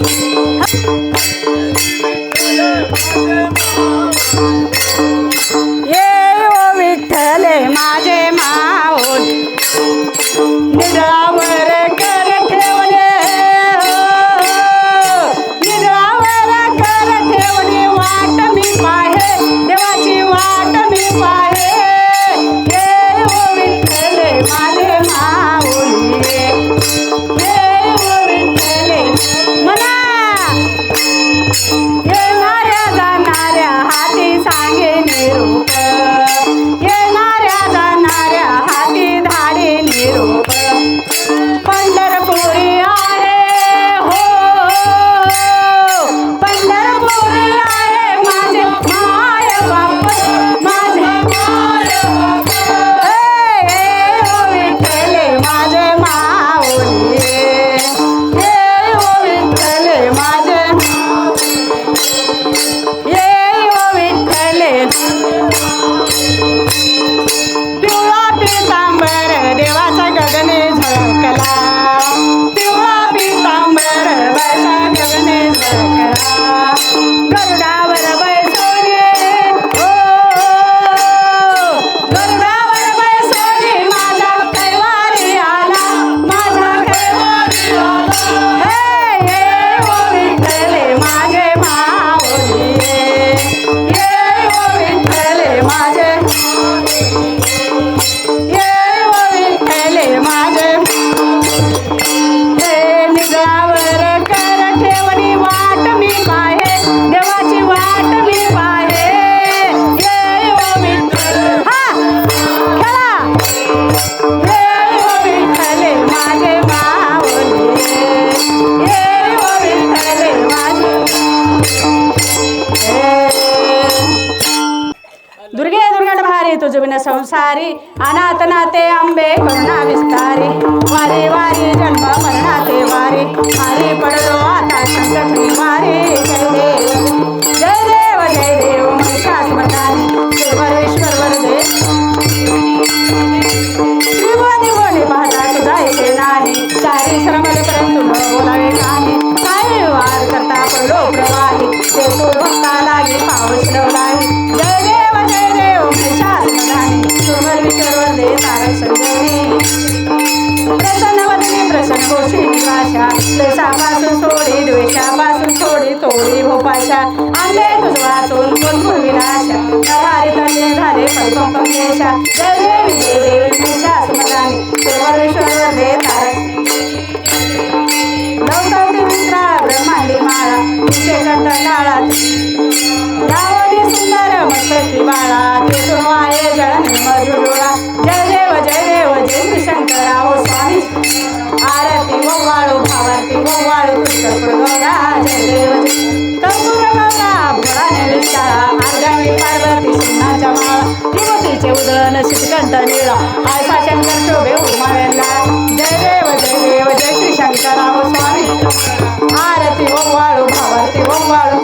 Thank गगने Sakra Garuda वारी तुझबिन संसारी अनाथ नाते आंबे करुणा विस्तारी वारी वारी जन्म मरणाते वारी वारी पडलो आता संकट वारी जय देव आशा तसापासून सोडे द्वेषापासून थोडी थोडी भोपाशा आणले तुझ वाचून कोण विनाशा. तवारी झाले पण कोण देशा जय देवी जय देवी तुझ्या स्मराने सीता अंगाई पार्वती सिंहाच्या माळा युवतीचे उदळन शितकंठ निळा. आयसा शंकर शोभे उमावेला जय देव जय देव जय श्री शंकराव स्वामी. आरती ओवाळू भावारती ओवाळू